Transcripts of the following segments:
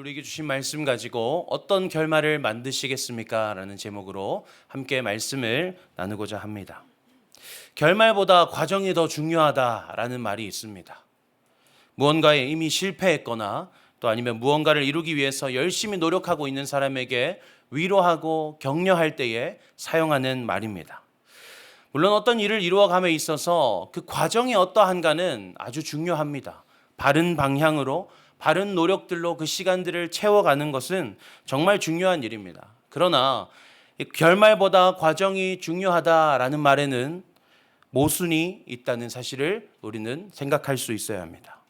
우리에게 주신 말씀 가지고 어떤 결말을 만드시겠습니까? 라는 제목으로 함께 말씀을 나누고자 합니다. 결말보다 과정이 더 중요하다라는 말이 있습니다. 무언가에 이미 실패했거나 또 아니면 무언가를 이루기 위해서 열심히 노력하고 있는 사람에게 위로하고 격려할 때에 사용하는 말입니다. 물론 어떤 일을 이루어감에 있어서 그 과정이 어떠한가는 아주 중요합니다. 바른 방향으로 바른 노력들로 그 시간들을 채워가는 것은 정말 중요한 일입니다. 그러나 이 결말보다 과정이 중요하다라는 말에는 모순이 있다는 사실을 우리는 생각할 수 있어야 합니다.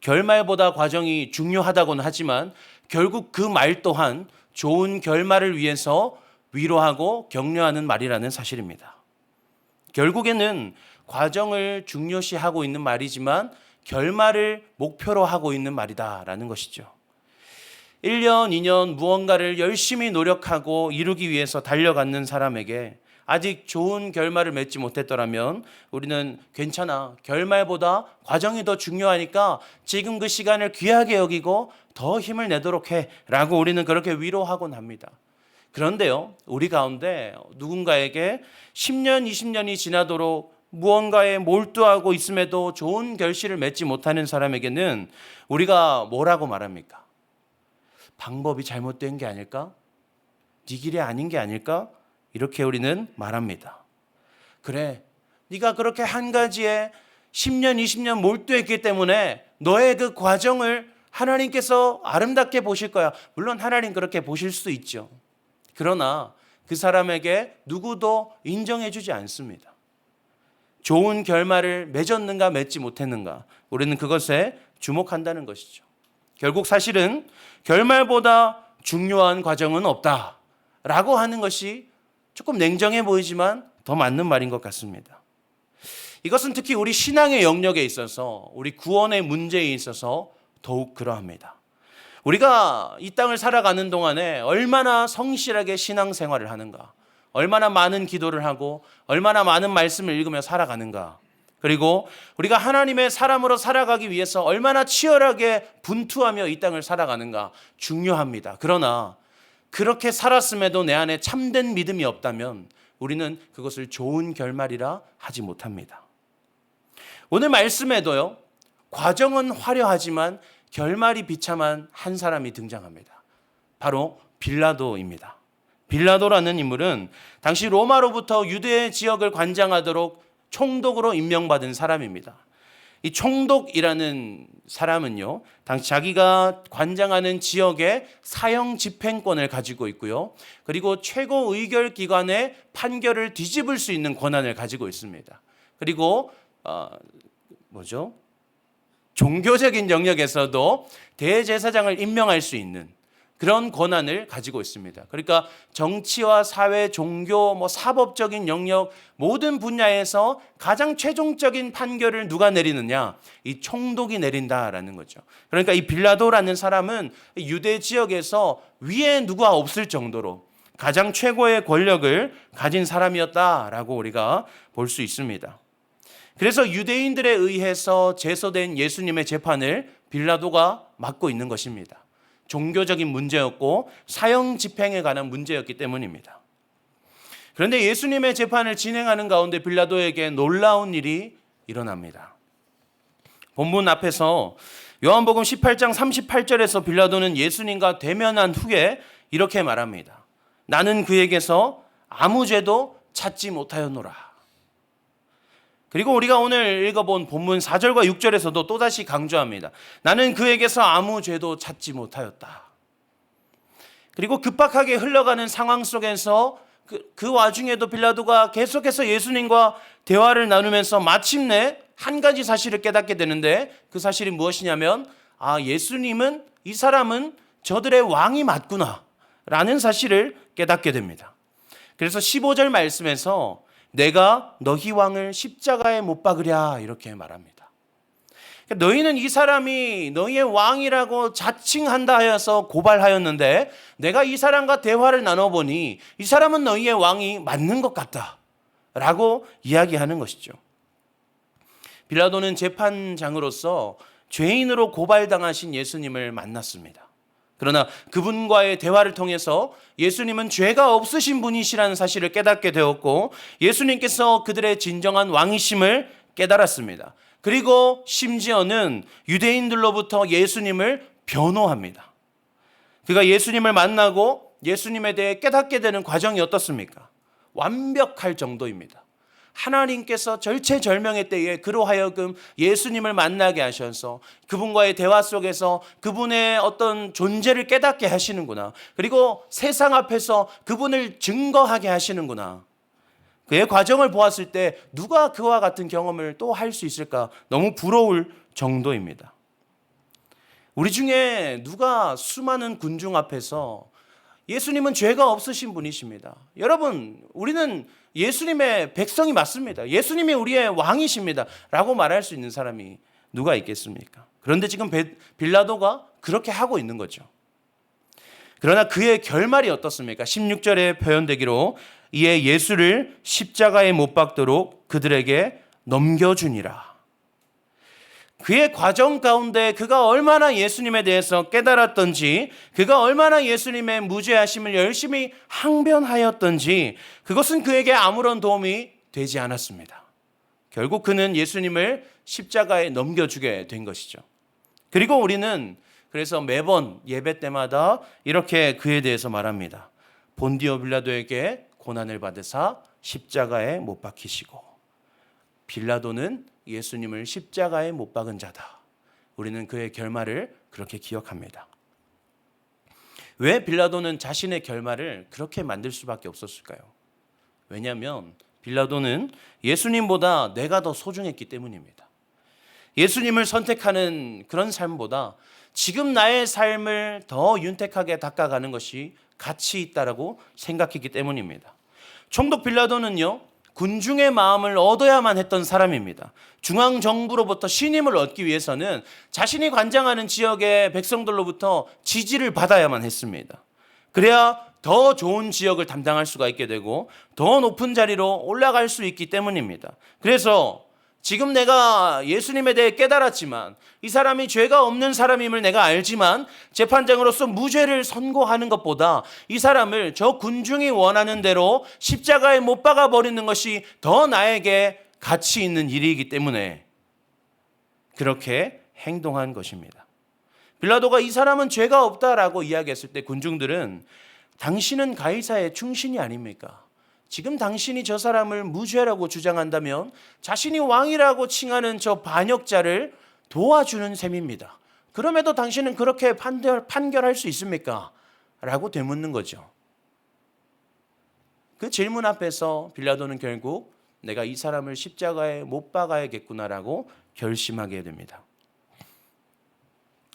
결말보다 과정이 중요하다고는 하지만 결국 그 말 또한 좋은 결말을 위해서 위로하고 격려하는 말이라는 사실입니다. 결국에는 과정을 중요시하고 있는 말이지만 결말을 목표로 하고 있는 말이다라는 것이죠. 1년, 2년 무언가를 열심히 노력하고 이루기 위해서 달려가는 사람에게 아직 좋은 결말을 맺지 못했더라면 우리는 괜찮아. 결말보다 과정이 더 중요하니까 지금 그 시간을 귀하게 여기고 더 힘을 내도록 해. 라고 우리는 그렇게 위로하곤 합니다. 그런데요, 우리 가운데 누군가에게 10년, 20년이 지나도록 무언가에 몰두하고 있음에도 좋은 결실을 맺지 못하는 사람에게는 우리가 뭐라고 말합니까? 방법이 잘못된 게 아닐까? 네 길이 아닌 게 아닐까? 이렇게 우리는 말합니다. 그래, 네가 그렇게 한 가지에 10년, 20년 몰두했기 때문에 너의 그 과정을 하나님께서 아름답게 보실 거야. 물론 하나님 그렇게 보실 수 있죠. 그러나 그 사람에게 누구도 인정해 주지 않습니다. 좋은 결말을 맺었는가 맺지 못했는가 우리는 그것에 주목한다는 것이죠. 결국 사실은 결말보다 중요한 과정은 없다 라고 하는 것이 조금 냉정해 보이지만 더 맞는 말인 것 같습니다. 이것은 특히 우리 신앙의 영역에 있어서 우리 구원의 문제에 있어서 더욱 그러합니다. 우리가 이 땅을 살아가는 동안에 얼마나 성실하게 신앙생활을 하는가, 얼마나 많은 기도를 하고 얼마나 많은 말씀을 읽으며 살아가는가. 그리고 우리가 하나님의 사람으로 살아가기 위해서 얼마나 치열하게 분투하며 이 땅을 살아가는가 중요합니다. 그러나 그렇게 살았음에도 내 안에 참된 믿음이 없다면 우리는 그것을 좋은 결말이라 하지 못합니다. 오늘 말씀에도요, 과정은 화려하지만 결말이 비참한 한 사람이 등장합니다. 바로 빌라도입니다. 빌라도라는 인물은 당시 로마로부터 유대 지역을 관장하도록 총독으로 임명받은 사람입니다. 이 총독이라는 사람은요, 당시 자기가 관장하는 지역의 사형 집행권을 가지고 있고요. 그리고 최고 의결 기관의 판결을 뒤집을 수 있는 권한을 가지고 있습니다. 그리고 어, 뭐죠? 종교적인 영역에서도 대제사장을 임명할 수 있는 그런 권한을 가지고 있습니다. 그러니까 정치와 사회, 종교, 뭐 사법적인 영역 모든 분야에서 가장 최종적인 판결을 누가 내리느냐? 이 총독이 내린다라는 거죠. 그러니까 이 빌라도라는 사람은 유대 지역에서 위에 누가 없을 정도로 가장 최고의 권력을 가진 사람이었다라고 우리가 볼 수 있습니다. 그래서 유대인들에 의해서 제소된 예수님의 재판을 빌라도가 맡고 있는 것입니다. 종교적인 문제였고 사형 집행에 관한 문제였기 때문입니다. 그런데 예수님의 재판을 진행하는 가운데 빌라도에게 놀라운 일이 일어납니다. 본문 앞에서 요한복음 18장 38절에서 빌라도는 예수님과 대면한 후에 이렇게 말합니다. 나는 그에게서 아무 죄도 찾지 못하였노라. 그리고 우리가 오늘 읽어본 본문 4절과 6절에서도 또다시 강조합니다. 나는 그에게서 아무 죄도 찾지 못하였다. 그리고 급박하게 흘러가는 상황 속에서 그, 그 와중에도 빌라도가 계속해서 예수님과 대화를 나누면서 마침내 한 가지 사실을 깨닫게 되는데 그 사실이 무엇이냐면 아, 예수님은 이 사람은 저들의 왕이 맞구나 라는 사실을 깨닫게 됩니다. 그래서 15절 말씀에서 내가 너희 왕을 십자가에 못 박으랴 이렇게 말합니다. 그러니까 너희는 이 사람이 너희의 왕이라고 자칭한다 하여서 고발하였는데 내가 이 사람과 대화를 나눠보니 이 사람은 너희의 왕이 맞는 것 같다. 라고 이야기하는 것이죠. 빌라도는 재판장으로서 죄인으로 고발당하신 예수님을 만났습니다. 그러나 그분과의 대화를 통해서 예수님은 죄가 없으신 분이시라는 사실을 깨닫게 되었고 예수님께서 그들의 진정한 왕이심을 깨달았습니다. 그리고 심지어는 유대인들로부터 예수님을 변호합니다. 그가 예수님을 만나고 예수님에 대해 깨닫게 되는 과정이 어떻습니까? 완벽할 정도입니다. 하나님께서 절체절명의 때에 그로 하여금 예수님을 만나게 하셔서 그분과의 대화 속에서 그분의 어떤 존재를 깨닫게 하시는구나. 그리고 세상 앞에서 그분을 증거하게 하시는구나. 그의 과정을 보았을 때 누가 그와 같은 경험을 또 할 수 있을까? 너무 부러울 정도입니다. 우리 중에 누가 수많은 군중 앞에서 예수님은 죄가 없으신 분이십니다. 여러분, 우리는 예수님의 백성이 맞습니다. 예수님이 우리의 왕이십니다. 라고 말할 수 있는 사람이 누가 있겠습니까? 그런데 지금 베- 빌라도가 그렇게 하고 있는 거죠. 그러나 그의 결말이 어떻습니까? 16절에 표현되기로 이에 예수를 십자가에 못 박도록 그들에게 넘겨주니라. 그의 과정 가운데 그가 얼마나 예수님에 대해서 깨달았던지, 그가 얼마나 예수님의 무죄하심을 열심히 항변하였던지, 그것은 그에게 아무런 도움이 되지 않았습니다. 결국 그는 예수님을 십자가에 넘겨주게 된 것이죠. 그리고 우리는 그래서 매번 예배 때마다 이렇게 그에 대해서 말합니다. 본디오 빌라도에게 고난을 받으사 십자가에 못 박히시고 빌라도는 예수님을 십자가에 못 박은 자다. 우리는 그의 결말을 그렇게 기억합니다. 왜 빌라도는 자신의 결말을 그렇게 만들 수밖에 없었을까요? 왜냐하면 빌라도는 예수님보다 내가 더 소중했기 때문입니다. 예수님을 선택하는 그런 삶보다 지금 나의 삶을 더 윤택하게 닦아가는 것이 가치 있다라고 생각했기 때문입니다. 총독 빌라도는요, 군중의 마음을 얻어야만 했던 사람입니다. 중앙 정부로부터 신임을 얻기 위해서는 자신이 관장하는 지역의 백성들로부터 지지를 받아야만 했습니다. 그래야 더 좋은 지역을 담당할 수가 있게 되고 더 높은 자리로 올라갈 수 있기 때문입니다. 그래서 지금 내가 예수님에 대해 깨달았지만 이 사람이 죄가 없는 사람임을 내가 알지만 재판장으로서 무죄를 선고하는 것보다 이 사람을 저 군중이 원하는 대로 십자가에 못 박아 버리는 것이 더 나에게 가치 있는 일이기 때문에 그렇게 행동한 것입니다. 빌라도가 이 사람은 죄가 없다라고 이야기했을 때 군중들은 당신은 가이사의 충신이 아닙니까? 지금 당신이 저 사람을 무죄라고 주장한다면 자신이 왕이라고 칭하는 저 반역자를 도와주는 셈입니다. 그럼에도 당신은 그렇게 판결, 판결할 수 있습니까? 라고 되묻는 거죠. 그 질문 앞에서 빌라도는 결국 내가 이 사람을 십자가에 못 박아야겠구나라고 결심하게 됩니다.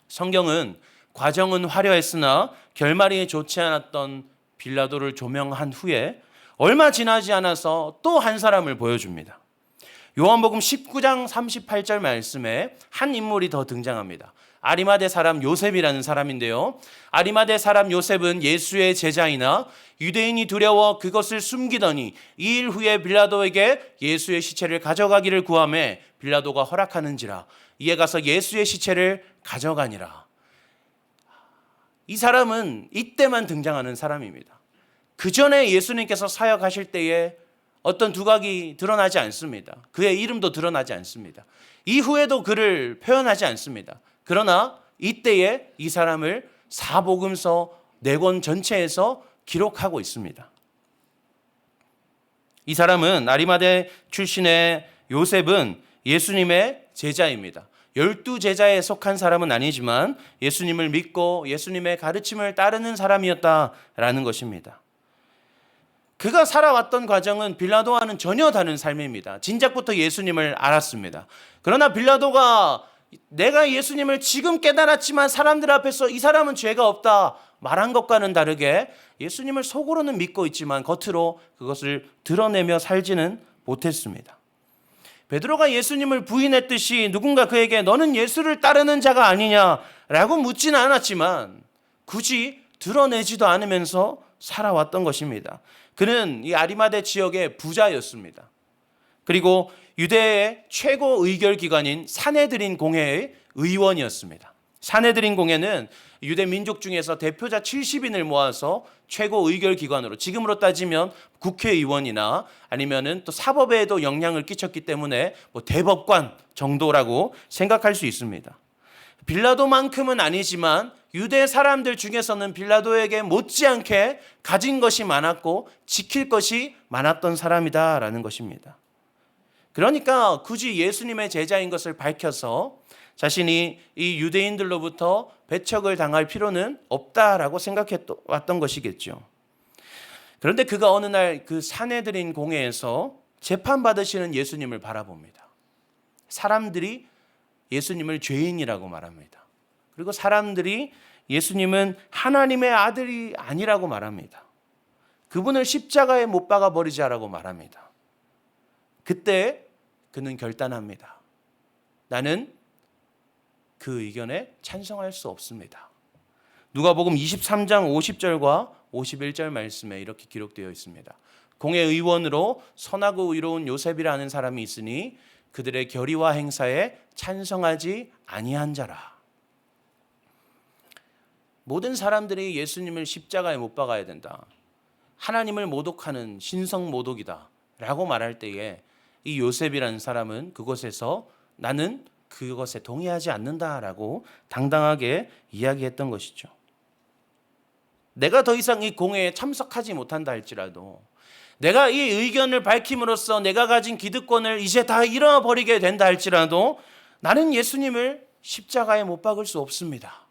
성경은 과정은 화려했으나 결말이 좋지 않았던 빌라도를 조명한 후에 얼마 지나지 않아서 또 한 사람을 보여줍니다. 요한복음 19장 38절 말씀에 한 인물이 더 등장합니다. 아리마대 사람 요셉이라는 사람인데요. 아리마대 사람 요셉은 예수의 제자이나 유대인이 두려워 그것을 숨기더니 이 일 후에 빌라도에게 예수의 시체를 가져가기를 구함에 빌라도가 허락하는지라 이에 가서 예수의 시체를 가져가니라. 이 사람은 이때만 등장하는 사람입니다. 그 전에 예수님께서 사역하실 때에 어떤 두각이 드러나지 않습니다. 그의 이름도 드러나지 않습니다. 이후에도 그를 표현하지 않습니다. 그러나 이때에 이 사람을 사복음서 네 권 전체에서 기록하고 있습니다. 이 사람은 아리마대 출신의 요셉은 예수님의 제자입니다. 열두 제자에 속한 사람은 아니지만 예수님을 믿고 예수님의 가르침을 따르는 사람이었다라는 것입니다. 그가 살아왔던 과정은 빌라도와는 전혀 다른 삶입니다. 진작부터 예수님을 알았습니다. 그러나 빌라도가 내가 예수님을 지금 깨달았지만 사람들 앞에서 이 사람은 죄가 없다 말한 것과는 다르게 예수님을 속으로는 믿고 있지만 겉으로 그것을 드러내며 살지는 못했습니다. 베드로가 예수님을 부인했듯이 누군가 그에게 너는 예수를 따르는 자가 아니냐라고 묻지는 않았지만 굳이 드러내지도 않으면서 살아왔던 것입니다. 그는 이 아리마대 지역의 부자였습니다. 그리고 유대의 최고 의결 기관인 사내들인 공회의 의원이었습니다. 사내들인 공회는 유대 민족 중에서 대표자 70인을 모아서 최고 의결 기관으로 지금으로 따지면 국회의원이나 아니면은 또 사법에도 영향을 끼쳤기 때문에 뭐 대법관 정도라고 생각할 수 있습니다. 빌라도만큼은 아니지만 유대 사람들 중에서는 빌라도에게 못지않게 가진 것이 많았고 지킬 것이 많았던 사람이다라는 것입니다. 그러니까 굳이 예수님의 제자인 것을 밝혀서 자신이 이 유대인들로부터 배척을 당할 필요는 없다라고 생각해 왔던 것이겠죠. 그런데 그가 어느 날 그 사내들인 공회에서 재판 받으시는 예수님을 바라봅니다. 사람들이 예수님을 죄인이라고 말합니다. 그리고 사람들이 예수님은 하나님의 아들이 아니라고 말합니다. 그분을 십자가에 못 박아 버리자라고 말합니다. 그때 그는 결단합니다. 나는 그 의견에 찬성할 수 없습니다. 누가복음 23장 50절과 51절 말씀에 이렇게 기록되어 있습니다. 공회 의원으로 선하고 의로운 요셉이라는 사람이 있으니 그들의 결의와 행사에 찬성하지 아니한 자라. 모든 사람들이 예수님을 십자가에 못 박아야 된다. 하나님을 모독하는 신성 모독이다. 라고 말할 때에 이 요셉이라는 사람은 그곳에서 나는 그것에 동의하지 않는다라고 당당하게 이야기했던 것이죠. 내가 더 이상 이 공회에 참석하지 못한다 할지라도 내가 이 의견을 밝힘으로써 내가 가진 기득권을 이제 다 잃어버리게 된다 할지라도 나는 예수님을 십자가에 못 박을 수 없습니다.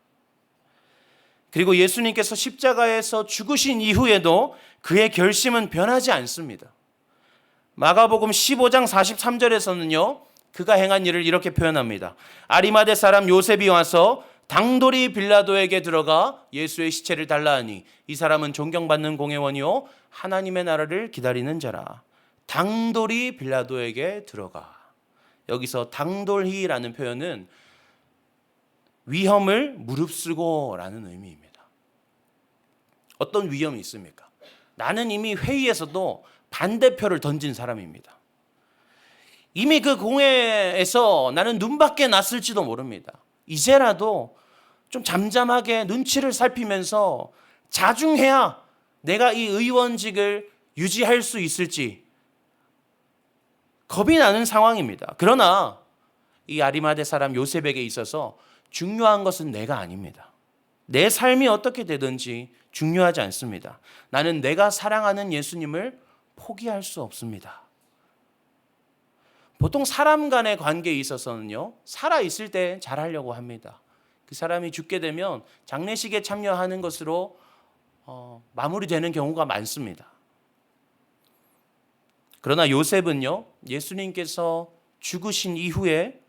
그리고 예수님께서 십자가에서 죽으신 이후에도 그의 결심은 변하지 않습니다. 마가복음 15장 43절에서는요. 그가 행한 일을 이렇게 표현합니다. 아리마대 사람 요셉이 와서 당돌이 빌라도에게 들어가 예수의 시체를 달라 하니 이 사람은 존경받는 공회원이요 하나님의 나라를 기다리는 자라. 당돌이 빌라도에게 들어가. 여기서 당돌히라는 표현은 위험을 무릅쓰고라는 의미입니다. 어떤 위험이 있습니까? 나는 이미 회의에서도 반대표를 던진 사람입니다. 이미 그 공회에서 나는 눈밖에 났을지도 모릅니다. 이제라도 좀 잠잠하게 눈치를 살피면서 자중해야 내가 이 의원직을 유지할 수 있을지 겁이 나는 상황입니다. 그러나 이 아리마대 사람 요셉에게 있어서 중요한 것은 내가 아닙니다. 내 삶이 어떻게 되든지 중요하지 않습니다. 나는 내가 사랑하는 예수님을 포기할 수 없습니다. 보통 사람 간의 관계에 있어서는요, 살아있을 때 잘하려고 합니다. 그 사람이 죽게 되면 장례식에 참여하는 것으로 어, 마무리되는 경우가 많습니다. 그러나 요셉은요, 예수님께서 죽으신 이후에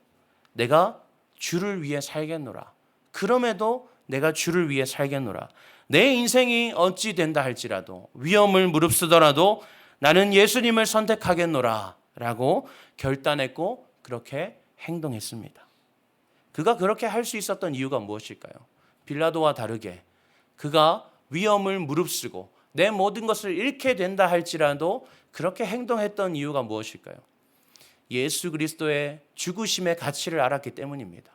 내가 주를 위해 살겠노라. 그럼에도 내가 주를 위해 살겠노라. 내 인생이 어찌 된다 할지라도 위험을 무릅쓰더라도 나는 예수님을 선택하겠노라. 라고 결단했고 그렇게 행동했습니다. 그가 그렇게 할 수 있었던 이유가 무엇일까요? 빌라도와 다르게 그가 위험을 무릅쓰고 내 모든 것을 잃게 된다 할지라도 그렇게 행동했던 이유가 무엇일까요? 예수 그리스도의 죽으심의 가치를 알았기 때문입니다.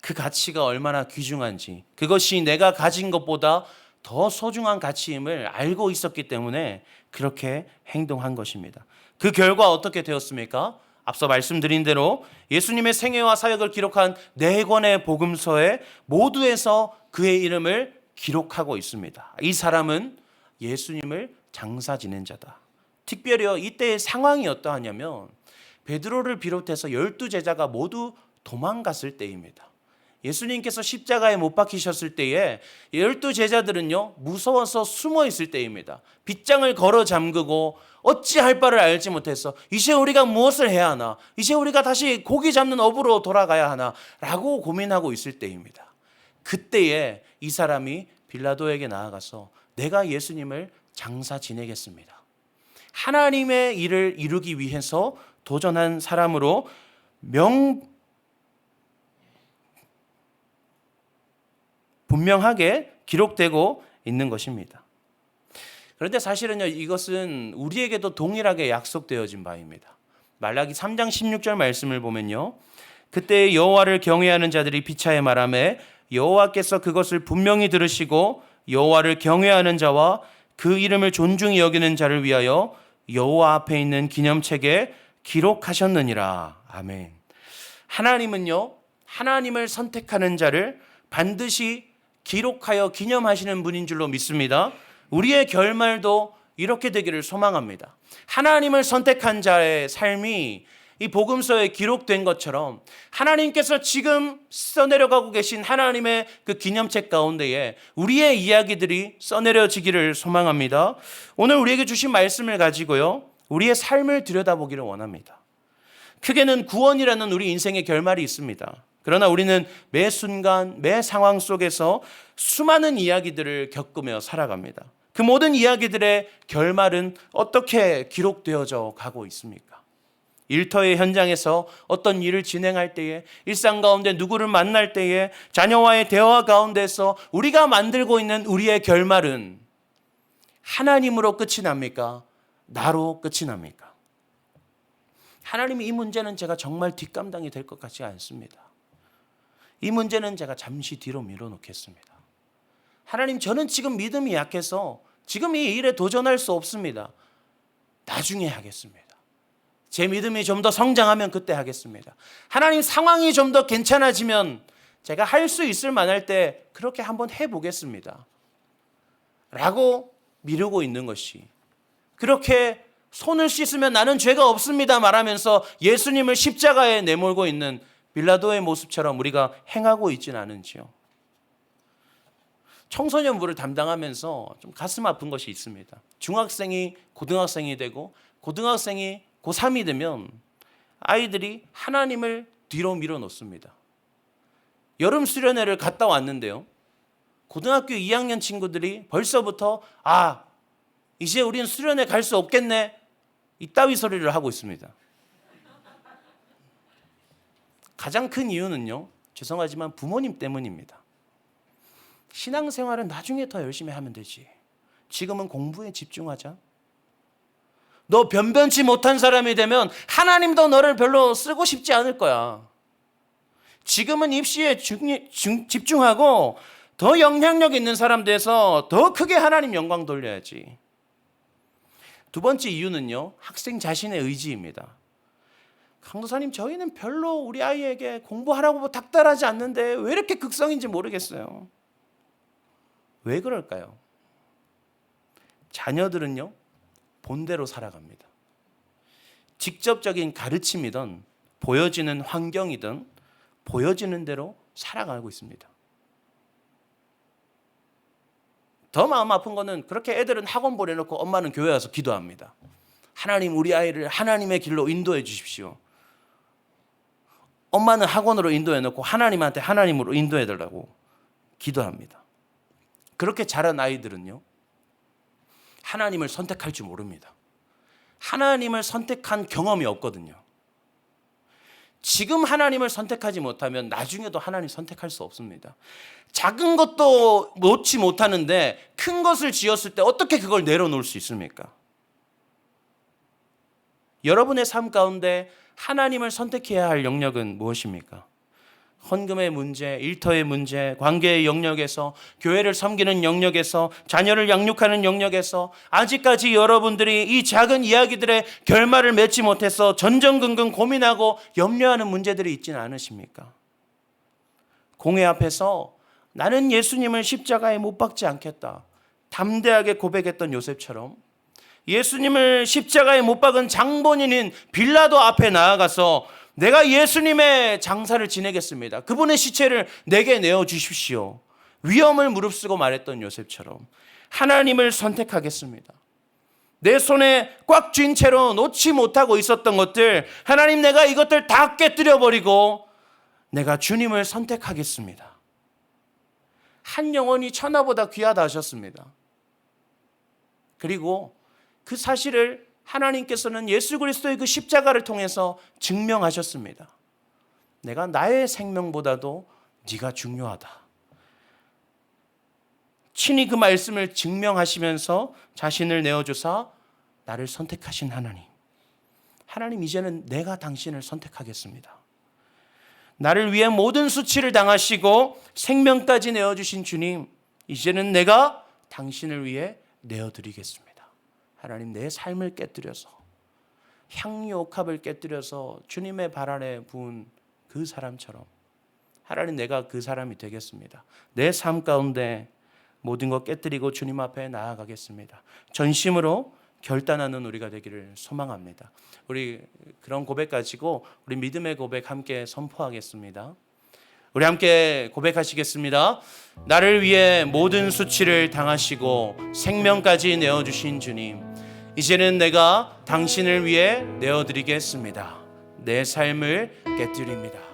그 가치가 얼마나 귀중한지, 그것이 내가 가진 것보다 더 소중한 가치임을 알고 있었기 때문에 그렇게 행동한 것입니다. 그 결과 어떻게 되었습니까? 앞서 말씀드린 대로 예수님의 생애와 사역을 기록한 네 권의 복음서에 모두에서 그의 이름을 기록하고 있습니다. 이 사람은 예수님을 장사 지낸 자다. 특별히 이때의 상황이 어떠하냐면 베드로를 비롯해서 열두 제자가 모두 도망갔을 때입니다. 예수님께서 십자가에 못 박히셨을 때에 열두 제자들은요 무서워서 숨어 있을 때입니다. 빗장을 걸어 잠그고 어찌할 바를 알지 못해서 이제 우리가 무엇을 해야 하나? 이제 우리가 다시 고기 잡는 업으로 돌아가야 하나?라고 고민하고 있을 때입니다. 그때에 이 사람이 빌라도에게 나아가서 내가 예수님을 장사 지내겠습니다. 하나님의 일을 이루기 위해서 도전한 사람으로 명 분명하게 기록되고 있는 것입니다. 그런데 사실은요, 이것은 우리에게도 동일하게 약속되어진 바입니다. 말라기 3장 16절 말씀을 보면요. 그때 여호와를 경외하는 자들이 비차에 말하매 여호와께서 그것을 분명히 들으시고 여호와를 경외하는 자와 그 이름을 존중히 여기는 자를 위하여 여호와 앞에 있는 기념책에 기록하셨느니라. 아멘. 하나님은요. 하나님을 선택하는 자를 반드시 기록하여 기념하시는 분인 줄로 믿습니다. 우리의 결말도 이렇게 되기를 소망합니다. 하나님을 선택한 자의 삶이 이 복음서에 기록된 것처럼 하나님께서 지금 써내려가고 계신 하나님의 그 기념책 가운데에 우리의 이야기들이 써내려지기를 소망합니다. 오늘 우리에게 주신 말씀을 가지고요. 우리의 삶을 들여다보기를 원합니다. 크게는 구원이라는 우리 인생의 결말이 있습니다. 그러나 우리는 매 순간, 매 상황 속에서 수많은 이야기들을 겪으며 살아갑니다. 그 모든 이야기들의 결말은 어떻게 기록되어져 가고 있습니까? 일터의 현장에서 어떤 일을 진행할 때에 일상 가운데 누구를 만날 때에 자녀와의 대화 가운데서 우리가 만들고 있는 우리의 결말은 하나님으로 끝이 납니까? 나로 끝이 납니까? 하나님이 이 문제는 제가 정말 뒷감당이 될 것 같지 않습니다. 이 문제는 제가 잠시 뒤로 밀어놓겠습니다. 하나님, 저는 지금 믿음이 약해서 지금 이 일에 도전할 수 없습니다. 나중에 하겠습니다. 제 믿음이 좀 더 성장하면 그때 하겠습니다. 하나님 상황이 좀 더 괜찮아지면 제가 할 수 있을 만할 때 그렇게 한번 해보겠습니다. 라고 미루고 있는 것이 그렇게 손을 씻으면 나는 죄가 없습니다 말하면서 예수님을 십자가에 내몰고 있는 빌라도의 모습처럼 우리가 행하고 있지는 않은지요. 청소년부를 담당하면서 좀 가슴 아픈 것이 있습니다. 중학생이 고등학생이 되고 고등학생이 고3이 되면 아이들이 하나님을 뒤로 밀어 놓습니다. 여름 수련회를 갔다 왔는데요. 고등학교 2학년 친구들이 벌써부터 아, 이제 우린 수련회 갈 수 없겠네. 이따위 소리를 하고 있습니다. 가장 큰 이유는요. 죄송하지만 부모님 때문입니다. 신앙생활은 나중에 더 열심히 하면 되지. 지금은 공부에 집중하자. 너 변변치 못한 사람이 되면 하나님도 너를 별로 쓰고 싶지 않을 거야. 지금은 입시에 집중하고 더 영향력 있는 사람 돼서 더 크게 하나님 영광 돌려야지. 두 번째 이유는요, 학생 자신의 의지입니다. 강도사님, 저희는 별로 우리 아이에게 공부하라고 닥달하지 않는데 왜 이렇게 극성인지 모르겠어요. 왜 그럴까요? 자녀들은요, 본대로 살아갑니다. 직접적인 가르침이든 보여지는 환경이든 보여지는 대로 살아가고 있습니다. 더 마음 아픈 거는 그렇게 애들은 학원 보내놓고 엄마는 교회 와서 기도합니다. 하나님 우리 아이를 하나님의 길로 인도해 주십시오. 엄마는 학원으로 인도해 놓고 하나님한테 하나님으로 인도해 달라고 기도합니다. 그렇게 자란 아이들은요. 하나님을 선택할 줄 모릅니다. 하나님을 선택한 경험이 없거든요. 지금 하나님을 선택하지 못하면 나중에도 하나님 선택할 수 없습니다. 작은 것도 놓지 못하는데 큰 것을 지었을 때 어떻게 그걸 내려놓을 수 있습니까? 여러분의 삶 가운데 하나님을 선택해야 할 영역은 무엇입니까? 헌금의 문제, 일터의 문제, 관계의 영역에서 교회를 섬기는 영역에서 자녀를 양육하는 영역에서 아직까지 여러분들이 이 작은 이야기들의 결말을 맺지 못해서 전전긍긍 고민하고 염려하는 문제들이 있지는 않으십니까? 공회 앞에서 나는 예수님을 십자가에 못 박지 않겠다. 담대하게 고백했던 요셉처럼 예수님을 십자가에 못 박은 장본인인 빌라도 앞에 나아가서 내가 예수님의 장사를 지내겠습니다. 그분의 시체를 내게 내어 주십시오. 위험을 무릅쓰고 말했던 요셉처럼 하나님을 선택하겠습니다. 내 손에 꽉 쥔 채로 놓지 못하고 있었던 것들, 하나님 내가 이것들 다 깨뜨려 버리고 내가 주님을 선택하겠습니다. 한 영혼이 천하보다 귀하다 하셨습니다. 그리고 그 사실을 하나님께서는 예수 그리스도의 그 십자가를 통해서 증명하셨습니다. 내가 나의 생명보다도 네가 중요하다. 친히 그 말씀을 증명하시면서 자신을 내어주사 나를 선택하신 하나님. 하나님 이제는 내가 당신을 선택하겠습니다. 나를 위해 모든 수치를 당하시고 생명까지 내어주신 주님, 이제는 내가 당신을 위해 내어드리겠습니다. 하나님 내 삶을 깨뜨려서 향유 옥합을 깨뜨려서 주님의 발 아래 부은 그 사람처럼 하나님 내가 그 사람이 되겠습니다. 내 삶 가운데 모든 것 깨뜨리고 주님 앞에 나아가겠습니다. 전심으로 결단하는 우리가 되기를 소망합니다. 우리 그런 고백 가지고 우리 믿음의 고백 함께 선포하겠습니다. 우리 함께 고백하시겠습니다. 나를 위해 모든 수치를 당하시고 생명까지 내어주신 주님, 이제는 내가 당신을 위해 내어드리겠습니다. 내 삶을 깨뜨립니다.